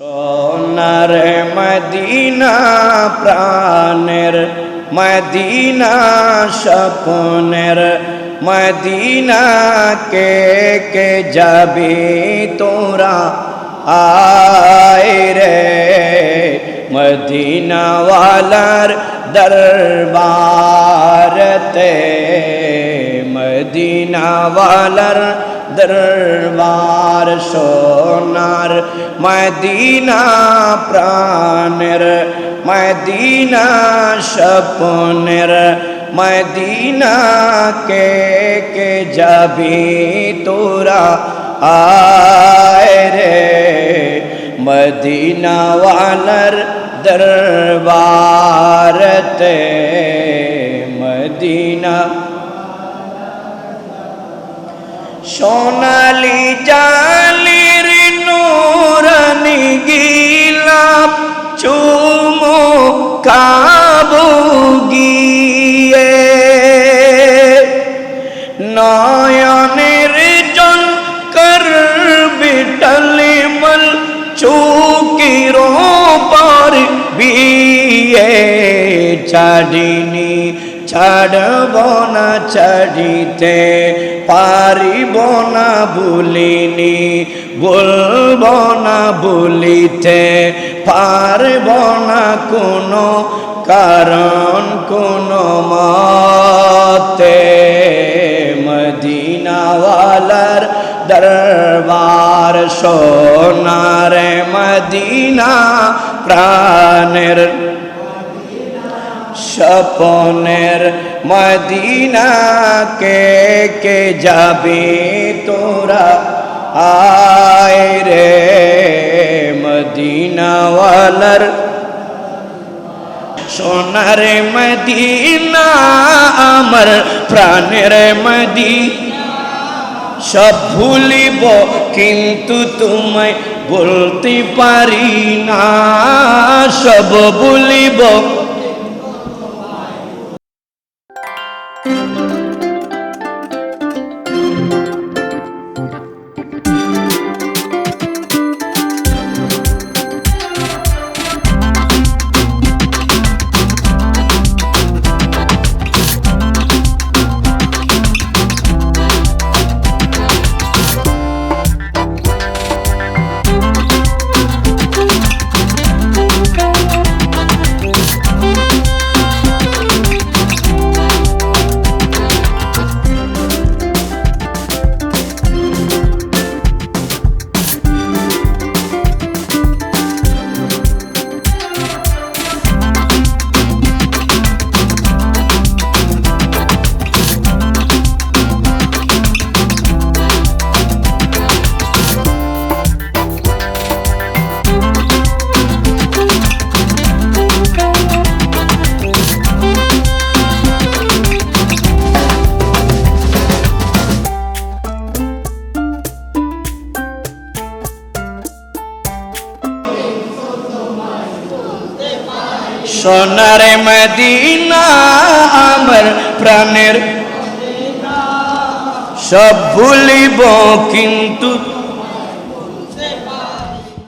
সোনার মদিনা, প্রাণের Medina, স্বপনের Medina, কে কে যাবি তোরা? আয় রে মদিনাওয়ালার দরবারতে, মদিনাওয়ালার দরবার সোনার মদিনা প্রাণের মদিনা স্বপনের মদিনা কে কে যাবি তোরা? আয় রে মদিনাওয়ালার দরবারতে, মদিনা। সোনালি জালির কাবু গিয়ে নয়নের জন করবি টলিমল চুকির পর বিয়ে ছাড়িনি ছাড়ব না ছাড়িতে পারিব না ভুলিনি বলব না বলিতে পারব না কোনো কারণ, কোনো মতে। মদিনাওয়ালার দরবার সোনার মদিনা প্রাণের স্বপনের মদিনা কে কে যাবে তোরা? আয় রে মদিনাওয়ালার সোনার মদিনা, আমার প্রাণের মদি সব ভুলিব, কিন্তু তোমায় বলতে পারি না। সব ভুলিব সোনার মদিনা আমার প্রাণের। সব ভুলিব কিন্তু